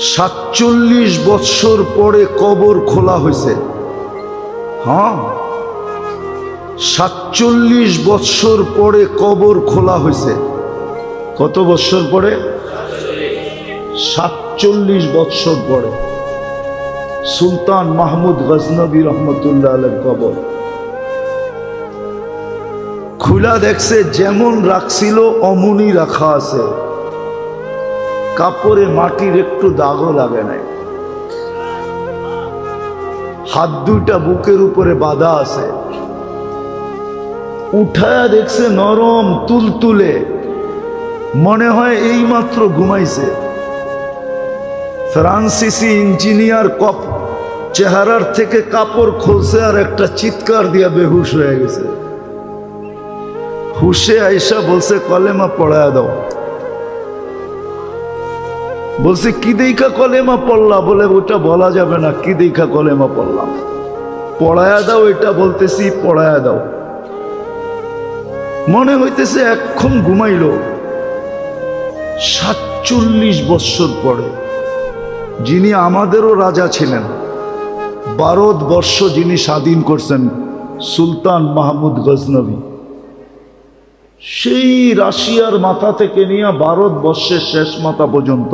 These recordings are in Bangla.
সাতচল্লিশ বৎসর পরে কবর খোলা হয়েছে। হ্যাঁ? সাতচল্লিশ বৎসর পরে কবর খোলা হয়েছে। কত বৎসর পরে? সাতচল্লিশ বৎসর পরে। সুলতান মাহমুদ গজনবী রহমতুল্লাহ আলের কবর। খুলা দেখছে, যেমন রাখছিল অমনি রাখা আছে। কাপড়ে মাটির একটু দাগও লাগে নাই। হাত দুইটা বুকের উপরে বাঁধা আছে। উঠায়া দেখছে নরম, তুলতুলে। মনে হয় এই মাত্র ঘুমাইছে। ফ্রান্সিসি ইঞ্জিনিয়ার কপ চেহারার থেকে কাপড় খুলছে আর একটা চিৎকার দিয়া বেহুশ হয়ে গেছে। হুশে আইসা বলছে, কলেমা পড়ায় দাও। বলছে, কি দেখা কলেমা পড়লা? বলে, ওটা বলা যাবে না, কি দেখা কলেমা পড়লাম পড়ায়া দাও, এটা বলতেছি, পড়ায়া দাও। মনে হইতেছে এখন ঘুমাইল। সাতচল্লিশ বৎসর পরে যিনি আমাদেরও রাজা ছিলেন ভারতবর্ষ যিনি স্বাধীন করছেন, সুলতান মাহমুদ গজনবী। সেই রাশিয়ার মাথা থেকে নিয়ে ভারতবর্ষের শেষ মাথা পর্যন্ত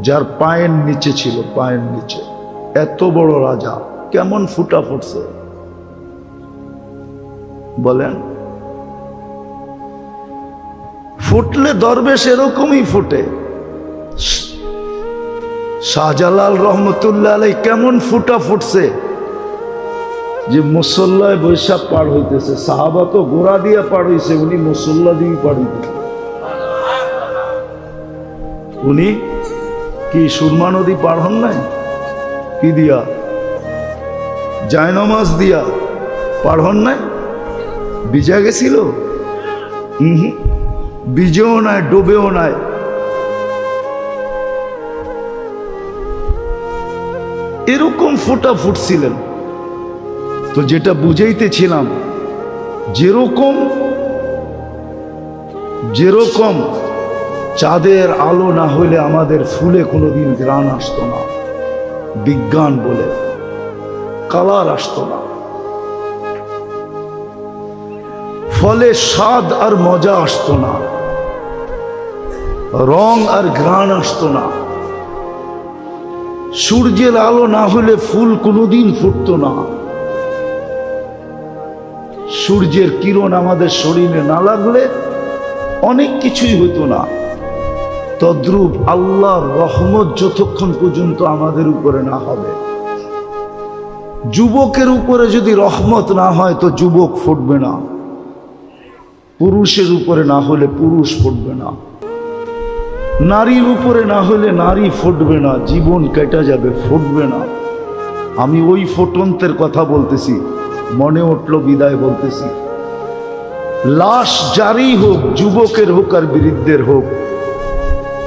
যার পায়ের নিচে ছিল, পায়ের নিচে। এত বড় রাজা, কেমন ফুটা ফুটছে। বলেন, ফুটলে দরবেশ এরকমই ফুটে। শাহজালাল রহমতুল্লাহ আলাই কেমন ফুটা ফুটছে। যে মুসল্লায় বৈশাখ পার হইতেছে, সাহাবা তো গোড়া দিয়ে পার হইছে, উনি মুসল্লা দিয়ে পার হইতেছে। উনি কি সুরমা নদী পার হন নাই? কি দিয়া? জায়নমাজ দিয়া পার হন নাই? বিজা গেছিল? হুম বিজেও নাই, ডোবেও নাই। এরকম ফোটা ফুটছিলেন। তো যেটা বুঝাইতেছিলাম, যেরকম যেরকম চাঁদের আলো না হইলে আমাদের ফুলে কোনোদিন গ্রাণ আসতো না। বিজ্ঞান বলে, কালার আসতো না। ফলে স্বাদ আর মজা আসতো না। রং আর ঘ্রাণ আসতো না। সূর্যের আলো না হলে ফুল কোনোদিন ফুটতো না। সূর্যের কিরণ আমাদের শরীরে না লাগলে অনেক কিছুই হতো না। তদ্রূপ আল্লাহর রহমত যতক্ষণ পর্যন্ত আমাদের উপরে না হবে। যুবকের উপরে যদি রহমত না হয়, তো যুবক ফুটবে না। পুরুষের উপরে না হলে পুরুষ ফুটবে না। নারীর উপরে না হলে নারী ফুটবে না। জীবন কেটে যাবে, ফুটবে না। আমি ওই ফোটন্তের কথা বলতেছি, মনে উঠল বিদায় বলতেছি। লাশ জারি হোক, যুবকের হোক আর বৃদ্ধের হোক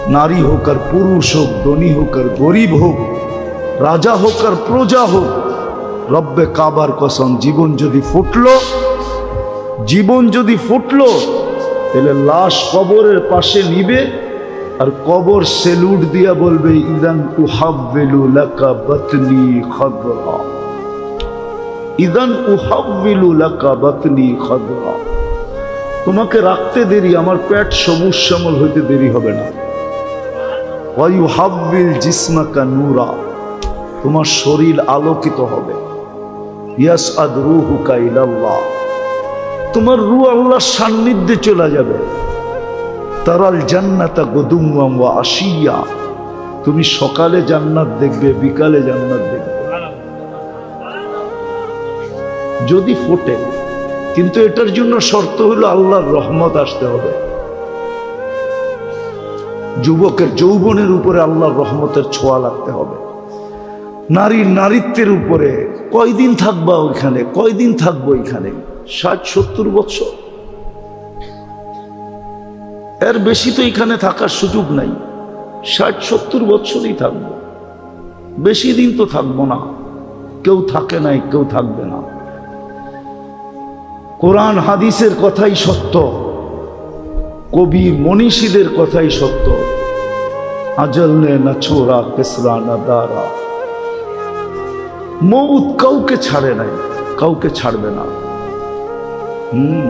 নারী হোক আর পুরুষ হোক, ধনী হোক আর গরিব হোক, রাজা হোক আর প্রজা হোক, রব্বে কাবার কসম, জীবন যদি ফুটলো, জীবন যদি ফুটলো, তাহলে লাশ কবরের পাশে নিবে আর কবর সেলুট দিয়া বলবে, ইদান উহাব্বিলু লাকা বাতনি খাদরা। ইদান উহাব্বিলু লাকা বাতনি খাদরা। তোমাকে রাখতে দেরি, আমার পেট সবুজ শ্যামল হইতে দেরি হবে না। জিসমাকা নূরা, তোমার শরীর আলোকিত হবে। ইয়াস আদ রুহুকা ইলাল্লাহ, তোমার রু আল্লাহর সান্নিধ্যে চলে যাবে। তারাল জান্নাতা গদুমাম ওয়া আশিয়া, তুমি সকালে জান্নাত দেখবে, বিকালে জান্নাত দেখবে। যদি ফোটে, কিন্তু এটার জন্য শর্ত হলো আল্লাহর রহমত আসতে হবে। যুবকের যৌবনের উপরে আল্লাহর রহমতের ছোঁয়া লাগতে হবে। নারীর নারীত্বের উপরে কয়দিন থাকবা ওইখানে, কয়দিন থাকব ওইখানে? ষাট, সত্তর বছর। এর বেশি তো এখানে থাকার সুযোগ নাই। ষাট, সত্তর বছরই থাকব। বেশি দিন তো থাকব না। কেউ থাকে নাই, কেউ থাকবে না। কোরআন, হাদিসের কথাই সত্য। কবি মনীষীদের কথাই সত্য। আজল নে না ছোড়া কেসরা না দারা মৌত কাউকে ছাড়ে নাই, কাউকে ছাড়বে না। হুম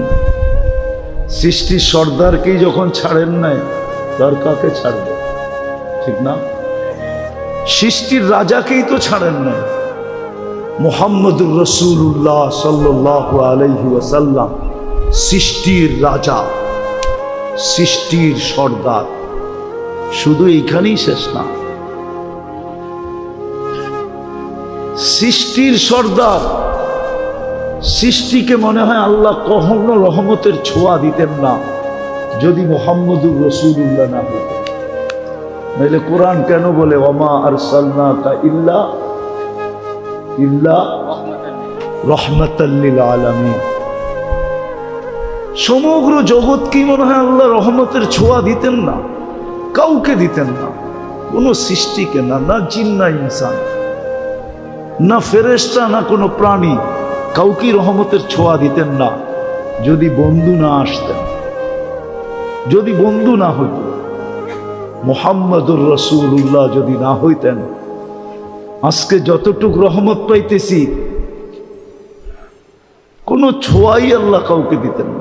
সৃষ্টির সর্দারকেই যখন ছাড়েন নাই, তার কাকে ছাড়বে? ঠিক না? সৃষ্টির রাজাকেই তো ছাড়েন নাই। মোহাম্মদুর রসুল্লাহ সাল্লাহ আলহি সৃষ্টির রাজা। সৃষ্টির সর্দার। শুধু এইখানেই শেষ না। সৃষ্টির সর্দার। সৃষ্টিকে মনে হয় আল্লাহ কখনো রহমতের ছোঁয়া দিতেন না, যদি মোহাম্মদুর রসুল্লাহ না হতো নাহলে কোরআন কেন বলে, ওমা আর সালনা কা ইল্লা ইল্লা রহমতাল্লিল আলমী সমগ্র জগৎ কি মনে হয় আল্লাহ রহমতের ছোঁয়া দিতেন না? কাউকে দিতেন না। কোনো সৃষ্টিকে না না জিন, না ইনসান। না ফেরেস্তা না কোনো প্রাণী কাউকে রহমতের ছোঁয়া দিতেন না। যদি বন্ধু না আসতেন, যদি বন্ধু না হইত মোহাম্মদুর রসুল্লাহ যদি না হইতেন, আজকে যতটুক রহমত পাইতেছি, কোনো ছোঁয়াই আল্লাহ কাউকে দিতেন না।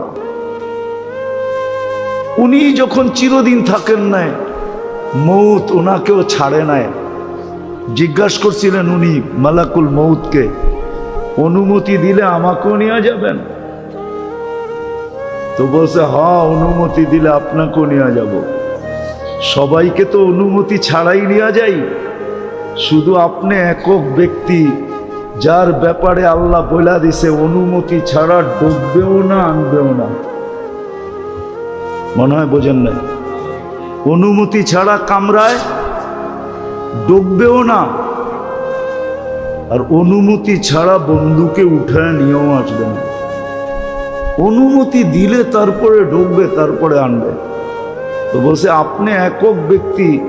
উনি যখন চিরদিন থাকেন নাই, মৌত ওনাকেও ছাড়ে নাই। জিজ্ঞাসা করছিলেন উনি মালাকুল মৌতকে, অনুমতি দিলে আমাকেও নিয়ে যাবেন? তো বলছে হ্যাঁ অনুমতি দিলে আপনাকেও নিয়ে যাব। সবাইকে তো অনুমতি ছাড়াই নেওয়া যাই। শুধু আপনি একক ব্যক্তি, যার ব্যাপারে আল্লাহ বইলা দিছে, অনুমতি ছাড়া ডুববেও না, আনবেও না। মনে হয় বোঝেন না অনুমতি ছাড়া কামরায় ডুববেও না। আর অনুমতি ছাড়া বন্ধুকে উঠায় নিয়েও আসবে না। অনুমতি দিলে তারপরে ঢুকবে তারপরে আনবে। তো বলছে, আপনি একক ব্যক্তি।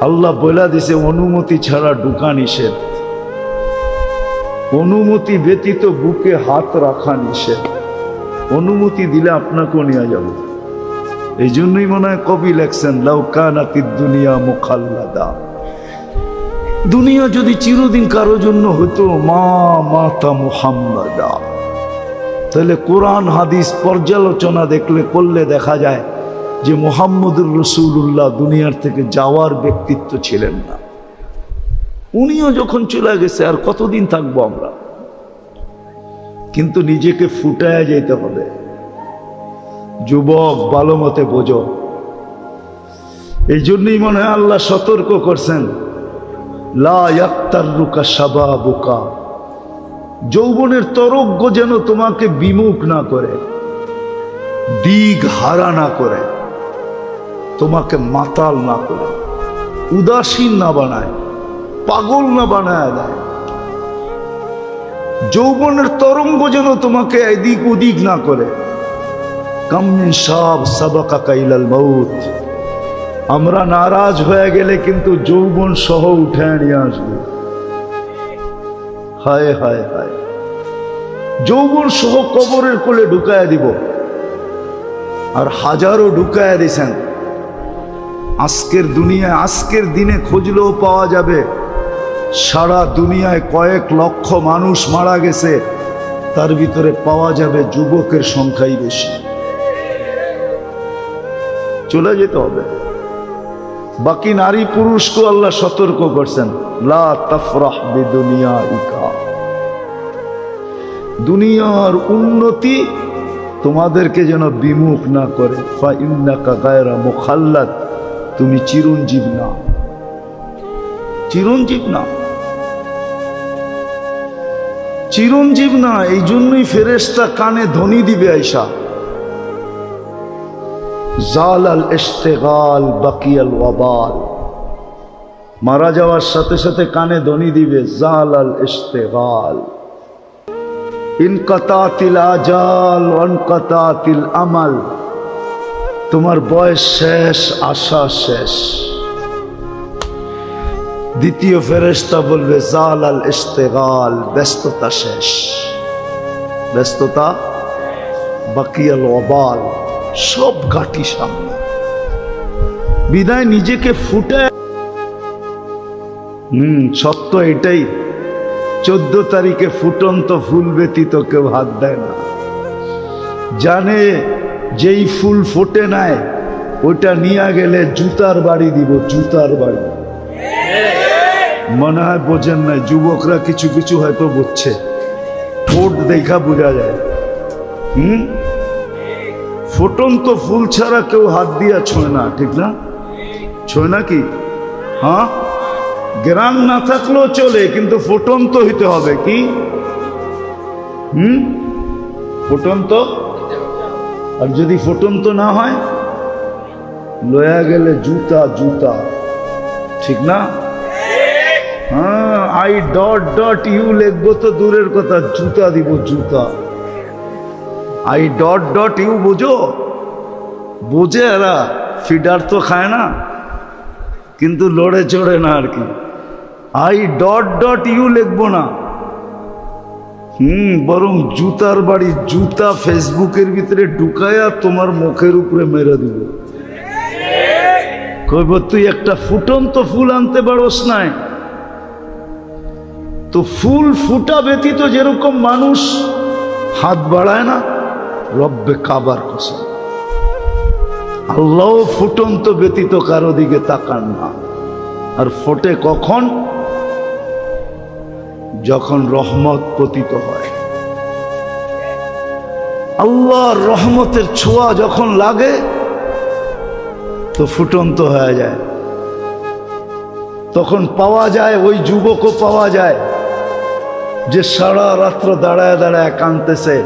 আল্লাহ বলে দিছে, অনুমতি ছাড়া ঢুকা নিষেধ। অনুমতি ব্যতীত বুকে হাত রাখা নিষেধ। অনুমতি দিলে আপনাকেও নেওয়া যাব। এই জন্যই মনে হয় কবি লেখছেন লাউকানাতি দুনিয়া মুখাল্লাদা। দুনিয়া যদি চিরদিন কারও জন্য হতো, মা মাতা মুহাম্মাদা। তাহলে কোরআন, হাদিস পর্যালোচনা দেখলে, করলে দেখা যায় যে মোহাম্মদুর রসুল্লাহ দুনিয়ার থেকে যাওয়ার ব্যক্তিত্ব ছিলেন না। উনিও যখন চলে গেছে, আর কতদিন থাকব আমরা? কিন্তু নিজেকে ফুটায় যেতে হবে। যুবক ভালো মতে বোঝো। এই জন্যই মনে হয় আল্লাহ সতর্ক করছেন। লা ইয়াক্তারুকা সাবাবুকা যৌবনের তরজ্ঞ যেন তোমাকে বিমুখ না করে, দিগ হারা না করে, তোমাকে মাতাল না করে, উদাসীন না বানায়, পাগল না বানায় দেয়। যৌবনের তরঙ্গ যেন তোমাকে এদিক ওদিক না করে কামিন কাইলাল আমরা নারাজ হয়ে গেলে কিন্তু যৌবন সহ উঠে নিয়ে আসব। হায় হায় হায়। যৌবন সহ কবরের কোলে ঢুকায় দিব। আর হাজারো ঢুকায় দিছেন। আজকের দুনিয়ায়, আজকের দিনে খুঁজলেও পাওয়া যাবে। সারা দুনিয়ায় কয়েক লক্ষ মানুষ মারা গেছে। তার ভিতরে পাওয়া যাবে যুবকের সংখ্যাই বেশি। চলে যেতে হবে। বাকি নারী পুরুষকে আল্লাহ সতর্ক করছেন দুনিয়ার উন্নতি তোমাদেরকে যেন বিমুখ না করে গায়রা তুমি চিরঞ্জীব না। চিরঞ্জীব না। চিরঞ্জীব না এই জন্যই ফেরেস্তা কানে ধ্বনি দিবে আইসা জাল আল ইস্তেগাল বাকিয়াল ওয়াবাল। মারা যাওয়ার সাথে সাথে কানে ধ্বনি দিবে জাল আল ইস্তেগাল ইনকাতাতিল আজাল অনকাতাতিল আমাল। তোমার বয়স শেষ, আশা শেষ। দ্বিতীয় ফেরেস্তা বলবে জাল আল ইস্তেগাল ব্যস্ততা শেষ। ব্যস্ততা? বাকিয়াল অবাল সব ঘাটি সামনে। বিদায় নিজেকে ফুটে হুম, সত্য এটাই। চোদ্দ তারিখে ফুটন্ত ফুল ব্যতীত কেউ হাত দেয় না। জানে যেই ফুল ফোটে নাই ওটা নিয়ে গেলে জুতার বাড়ি দিব, জুতার বাড়ি। মনে হয় বোঝেন না যুবকরা কিছু কিছু হয়তো বুঝছে। ঠোঁট দেখা বোঝা যায়। হুম? ফুটন্ত ফুল ছাড়া কেউ হাত দিয়া ছোঁয় না, ঠিক না? ছোঁয় না কি? হ্যাঁ? গ্রাম না থাকলেও চলে, কিন্তু ফুটন্ত হইতে হবে কি? হুম? ফুটন্ত? আর যদি ফুটন্ত না হয়, লয়া গেলে জুতা জুতা, ঠিক না? হ্যাঁ আই ডট ডট ইউ লিখব তো দূরের কথা, জুতা দিব, জুতা। আই ডট ডট ইউ বোঝো? বোঝে এরা, ফিডার তো খায় না। কিন্তু লড়ে চড়ে না আর কি। আই ডট ডট ইউ লিখব না। হুম, বরং জুতার বাড়ি জুতা ফেসবুকের ভিতরে ঢুকায়া তোমার মুখের উপরে মেরে দিব। কইব, তুই একটা ফুটন্ত ফুল আনতে পারোস নাই। তো ফুল ফুটা ব্যতীত যেরকম মানুষ, হাত বাড়ায় না। রব্বে কাবার কসম। আল্লাহ ফুটন্ত ব্যতীত কারও দিকে তাকান না। আর ফোটে কখন? যখন রহমত পতিত হয়। আল্লাহর রহমতের ছোঁয়া যখন লাগে, তো ফুটন্ত হয়ে যায়। তখন পাওয়া যায়, ওই যুবকও পাওয়া যায়, যে সারা রাত্র দাঁড়ায় দাঁড়ায় কাঁদতেছে।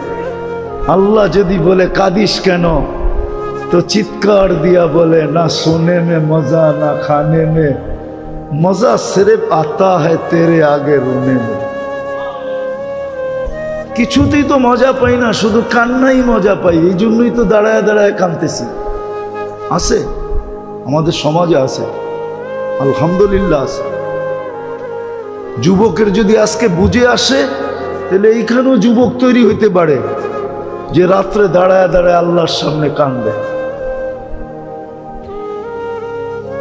আল্লাহ যদি বলে, কাদিস কেন? তো চিৎকার দিয়া বলে, না সোনে মে, মজা, না খানে মে। মজা সিরেফ আতা है তেরে আগে রোনে মে। কিছুতেই তো মজা পাই না, শুধু কান্নাই মজা পাই। এই জন্যই তো দাঁড়ায় দাঁড়ায় কাঁদতেছি। আছে, আমাদের সমাজে আছে, আলহামদুলিল্লাহ আছে। যুবকের যদি আজকে বুঝে আসে, তাহলে এইখানেও যুবক তৈরি হইতে পারে। যে রাত্রে দাঁড়ায় দাঁড়ায় আল্লাহর সামনে কান্দে।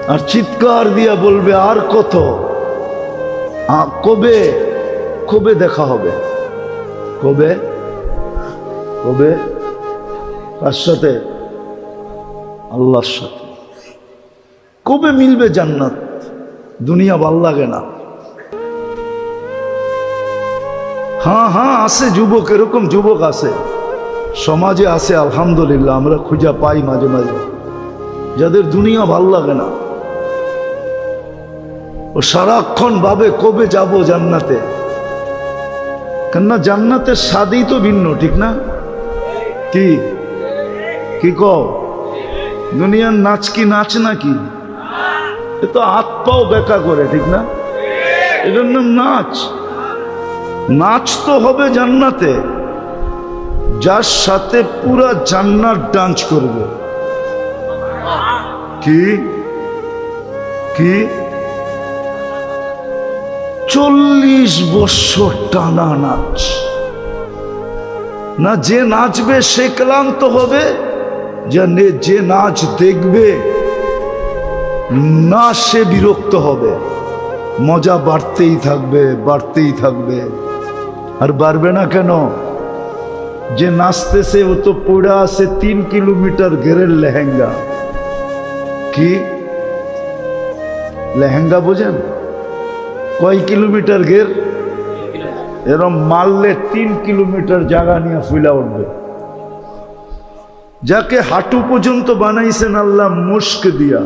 আর চিৎকার দিয়া বলবে, আর কত? কবে? কবে দেখা হবে? কবে? কবে? কার সাথে? আল্লাহর সাথে। কবে মিলবে জান্নাত? দুনিয়া ভালো লাগে না। হ্যাঁ হ্যাঁ আছে যুবক, এরকম যুবক আছে। সমাজে আছে, আলহামদুলিল্লাহ, আমরা খুঁজা পাই মাঝে মাঝে। যাদের দুনিয়া ভালো লাগে না। ও সারাক্ষণ ভাবে কবে যাব জান্নাতে? কেননা জান্নাতের স্বাদই তো ভিন্ন, ঠিক না? কি? কি কও? দুনিয়ার নাচ কি নাচ নাকি? এ তো হাত পাও বেকা করে, ঠিক না? নাম নাচ। নাচ তো হবে জান্নাতে। যার সাথে পুরা জান্নাত ডান্স করবে। কি? কি? চল্লিশ বছর টানা নাচ। না যে নাচবে সে ক্লান্ত হবে যে যে নাচ দেখবে, না সে বিরক্ত হবে। মজা বাড়তেই থাকবে বাড়তেই থাকবে। আর বাড়বে না কেন? যে নাচতেছে ও তো পড়ে আছে তিন কিলোমিটার ঘেরের লেহেঙ্গা কি লেহেঙ্গা বোঝেন কয় কিলোমিটার ঘের এরম মারলে তিন কিলোমিটার জায়গা নিয়ে ফুলা উঠবে যাকে হাঁটু পর্যন্ত বানাইছেন আল্লাহ মুস্ক দিয়া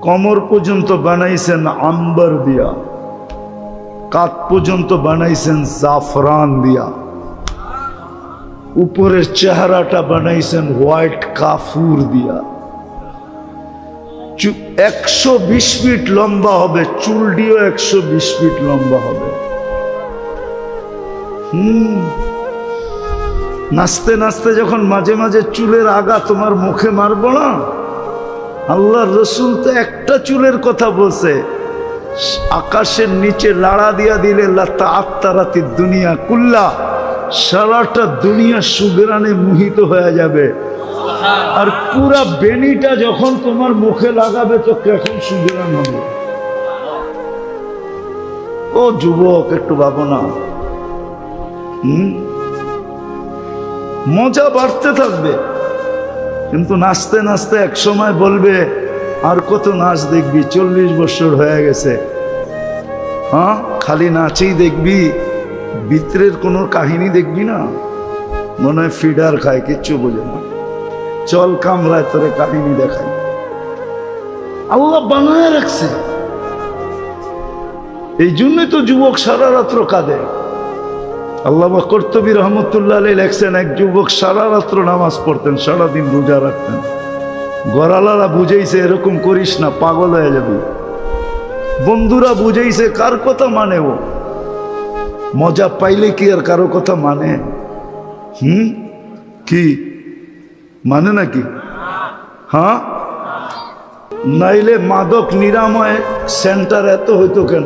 কমর পর্যন্ত বানাইছেন আম্বার দিয়া কাত পর্যন্ত বানাইছেন জাফরান দিয়া উপরের চেহারাটা বানাইছেন হোয়াইট কাফুর দিয়া। একশো বিশ ফিট লম্বা হবে, চুলটিও একশো বিশ ফিট লম্বা হবে। হুম। নাচতে নাচতে যখন মাঝে মাঝে চুলের আগা তোমার মুখে মারবো না? আল্লাহ রসুল তো একটা চুলের কথা বলছে, আকাশের নিচে লাড়া দিয়া দিলে লাতা আত্মারাতি দুনিয়া কুল্লা। সারাটা দুনিয়া সুগরানে মোহিত হয়ে যাবে। আর পুরা বেনিটা যখন তোমার মুখে লাগাবে তো কেমন সুবিধান হবে। ও যুবক, একটু ভাবো না। হুম? মজা বাড়তে থাকবে, কিন্তু নাচতে নাচতে এক সময় বলবে, আর কত নাচ দেখবি? চল্লিশ বছর হয়ে গেছে। হ্যাঁ? খালি নাচেই দেখবি। ভিতরের কোনো কাহিনী দেখবি না? মনে হয় ফিডার খায়, কিচ্ছু বোঝে না। চল কামরায় তোরে কাহিনী দেখাই। আল্লাহ বানায় রাখছে। এই জন্যই তো যুবক সারা রাত্র কাঁদে। আল্লাহ কর্তবী রহমতুল্লাহ লেখছেন, এক যুবক সারা রাত্র নামাজ পড়তেন, সারাদিন রোজা রাখতেন। গড়ালারা বুঝেইছে, এরকম করিস না, পাগল হয়ে যাবি। বন্ধুরা বুঝেইছে, কার কথা মানে ও? মজা পাইলে কি আর কারও কথা মানে? হুম? কি? মানে নাকি? হ্যাঁ? নাইলে মাদক নিরাময় সেন্টার এত হইতো কেন?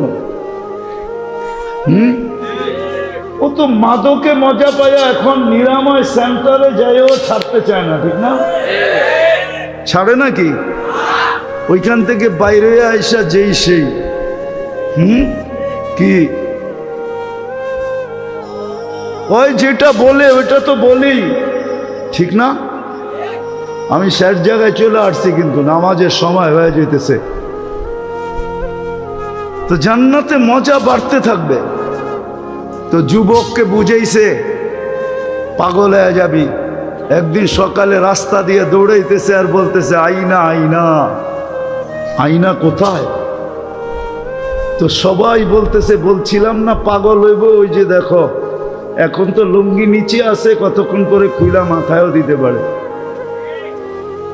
হুম? ও তো মাদকে মজা পায় এখন নিরাময় সেন্টারে যাইও ছাড়তে চায় না, ঠিক না? ছাড়ে নাকি? ওইখান থেকে বাইরে আইসা যেই সেই। হুম? কি? ওই যেটা বলে, ওইটা তো বলি। ঠিক না? আমি শেষ জায়গায় চলে আসছি কিন্তু, নামাজের সময় হয়ে যেতেছে। তো জান্নাতে মজা বাড়তে থাকবে। তো যুবককে বুঝেইছে, পাগল হয়ে যাবি। একদিন সকালে রাস্তা দিয়ে দৌড়াইতেছে আর বলতেছে, আইনা আইনা। আইনা কোথায়? তো সবাই বলতেছে, বলছিলাম না পাগল হইব, ওই যে দেখো। এখন তো লুঙ্গি নিচে আছে, কতক্ষণ করে খুইলা মাথায়ও দিতে পারে।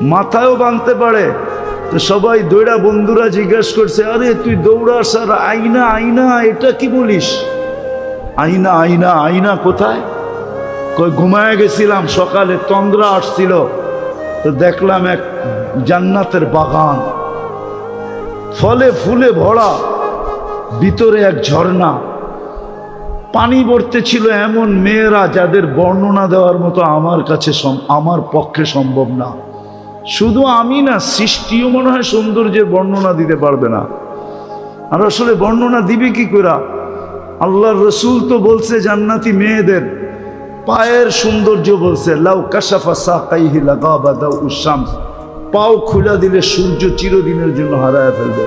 মাথায়ও বাঁধতে পারে। তো সবাই দৌড়া বন্ধুরা জিজ্ঞেস করছে, আরে, তুই দৌড়াস আর আইনা আইনা এটা কি বলিস? আইনা আইনা আইনা কোথায়? কই, ঘুমায় গেছিলাম, সকালে তন্দ্রা আসছিল। তো দেখলাম এক জান্নাতের বাগান। ফলে ফুলে ভরা, ভিতরে এক ঝর্ণা। পানি ছিল এমন মেয়েরা যাদের বর্ণনা দেওয়ার মতো আমার কাছে আমার পক্ষে সম্ভব না। শুধু আমি না, সৃষ্টিও মনে হয় সৌন্দর্যের বর্ণনা দিতে পারবে না। আর আসলে বর্ণনা দিবে কি করে আল্লাহর রসুল তো বলছে জান্নাতি মেয়েদের, পায়ের সৌন্দর্য বলছে, লাউ কাশাফা সাকাইহি লাগাবা দাউ উসাম পাও খুলা দিলে সূর্য চিরদিনের জন্য হারায় ফেলবে।